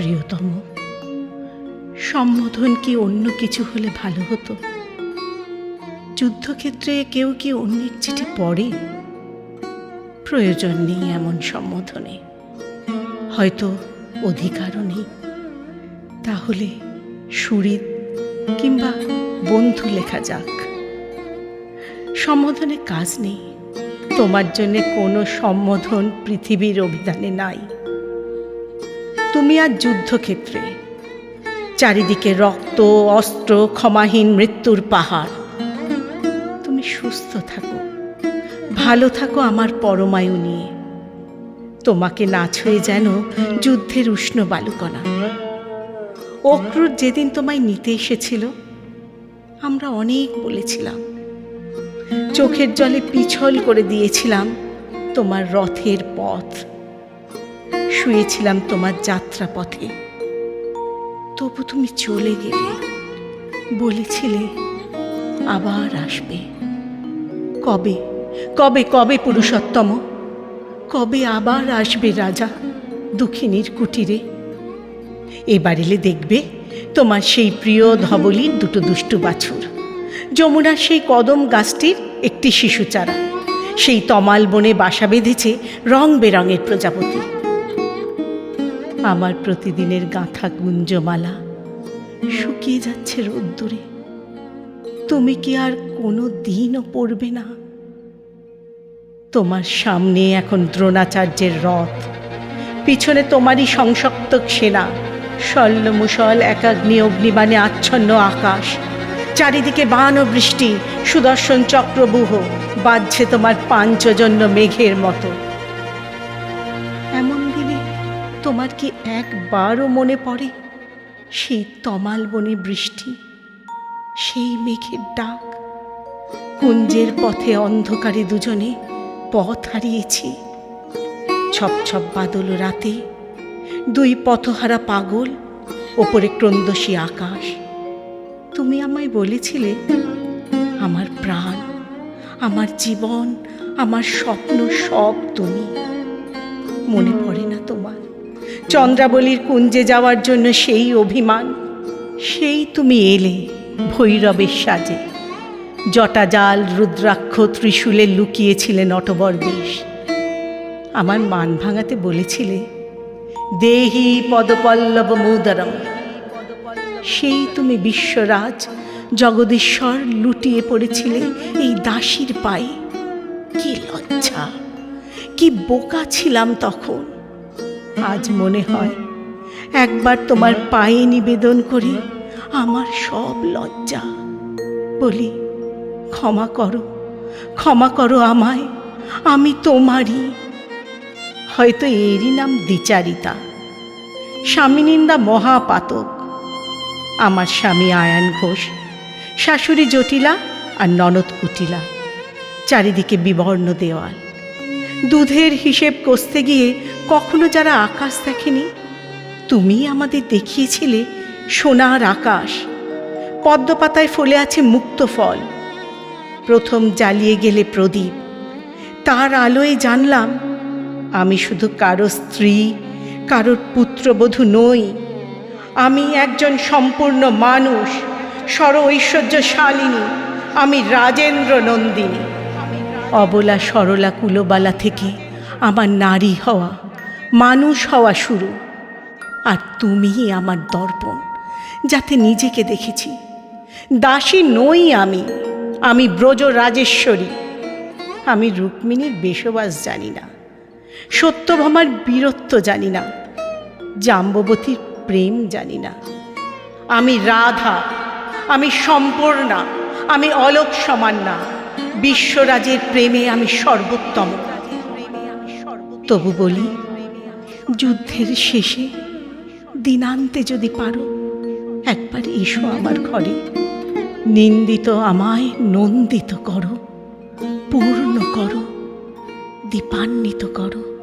প্রিয়তম। সম্বোধন কি অন্য কিছু হলে ভালো হতো? যুদ্ধক্ষেত্রে কেউ কি অন্যের চিঠি পড়ে? প্রয়োজন নেই এমন সম্বোধনে। হয়তো অধিকারও নেই। তাহলে সুরিত কিংবা বন্ধু লেখা যাক। সম্বোধনে কাজ নেই। তোমার জন্য কোনো সম্বোধন পৃথিবীর অভিধানে নাই। তুমি আর যুদ্ধক্ষেত্রে। চারিদিকে রক্ত, অস্ত্র, ক্ষমাহীন মৃত্যুর পাহাড়। তুমি সুস্থ থাকো। ভালো থাকো আমার পরমায়ু নিয়ে। তোমাকে না ছুঁয়ে যেন যুদ্ধের উষ্ণ বালুকণা। অক্রুর যেদিন তোমায় নিতে এসেছিল, আমরা অনেক বলেছিলাম। চোখের জলে পিছল করে দিয়েছিলাম তোমার রথের পথ। শুয়েছিলাম তোমার যাত্রা পথে তবু তুমি চলে গেলে, বলেছিলে আবার আসবে। কবে? কবে কবে পুরুষোত্তম? কবে আবার আসবে রাজা দুঃখিনীর কুটিরে? এবার এলে দেখবে তোমার সেই প্রিয় ধবলির দুটো দুষ্টু বাছুর। যমুনার সেই কদম গাছটির একটি শিশু চারা সেই তমাল বনে বাসা বেঁধেছে রং বেরঙের প্রজাপতি। আমার প্রতিদিনের গাঁথা গুঞ্জমালা শুকিয়ে যাচ্ছে রোদ্দুরে। তুমি কি আর কোনো দিনও পড়বে না? তোমার সামনে এখন দ্রোণাচার্যের রথ। পিছনে তোমারই সংসক্ত সেনা। শল্যমুসল একাগ্নি, অগ্নিবাণে আচ্ছন্ন আকাশ। চারিদিকে বান ও বৃষ্টি, সুদর্শন চক্রবুহ। বাজছে তোমার পাঞ্চজন্য মেঘের মতো। তোমার কি একবারও মনে পড়ে? সেই তমাল বনে বৃষ্টি, সেই মেঘের ডাক, কুঞ্জের পথে অন্ধকারে দুজনে পথ হারিয়েছি। ছপ ছপ বাদল রাতে, দুই পথহারা পাগল, ওপরে ক্রন্দসী আকাশ। তুমি আমায় বলেছিলে, আমার প্রাণ, আমার জীবন, আমার স্বপ্ন সব তুমি। মনে পড়ে না তোমার চন্দ্রাবলীর কুঞ্জে যাওয়ার জন্য সেই অভিমান, সেই তুমি এলে ভৈরবের সাজে। জটাজাল রুদ্রাক্ষ ত্রিশূলে লুকিয়েছিলেন অটবর বেশ। আমার মান ভাঙাতে বলেছিলে, দেহি পদপল্লব মুদরম। সেই তুমি বিশ্বরাজ, জগদীশ্বর লুটিয়ে পড়েছিলে এই দাসীর পায়ে। কি লজ্জা, কি বোকা ছিলাম তখন। আজ মনে হয়, একবার তোমার পায়ে নিবেদন করি, আমার সব লজ্জা। বলি, ক্ষমা করো ক্ষমা করো আমায়, আমি তোমারই। হয়তো এরই নাম দ্বিচারিতা। স্বামীনিন্দা মহাপাতক। আমার স্বামী আয়ান ঘোষ, শাশুড়ি জটিলা আর ননদ কুটিলা। চারিদিকে বিবর্ণ দেওয়াল। দুধের হিসেব কষতে গিয়ে কখনো যারা আকাশ দেখেনি, তুমি আমাদের দেখিয়েছিলে সোনার আকাশ। পদ্মপাতায় ফলে আছে মুক্ত ফল। প্রথম জ্বালিয়ে গেলে প্রদীপ। তার আলোয় জানলাম, আমি শুধু কারও স্ত্রী, কারোর পুত্রবধূ নই। আমি একজন সম্পূর্ণ মানুষ সর ঐশ্বর্যশালিনী আমি রাজেন্দ্র নন্দিনী অবলা সরলা কুলোবালা থেকে আমার নারী হওয়া, মানুষ হওয়া শুরু। আর তুমিই আমার দর্পণ, যাতে নিজেকে দেখেছি। দাসী নই আমি আমি ব্রজ রাজেশ্বরী। আমি রুক্মিণীর বেশবাস জানি না, সত্যভামার বীরত্ব জানি না, জাম্ববতীর প্রেম জানি না। আমি রাধা, আমি সম্পূর্ণা, আমি অলোক সমান্না। বিশ্বরাজের প্রেমে আমি সর্বোত্তম। তবু বলি, যুদ্ধের শেষে দিনান্তে যদি পারো, একবার এসো আমার ঘরে। নিন্দিত আমায় নন্দিত করো, পূর্ণ করো, দীপান্বিত করো।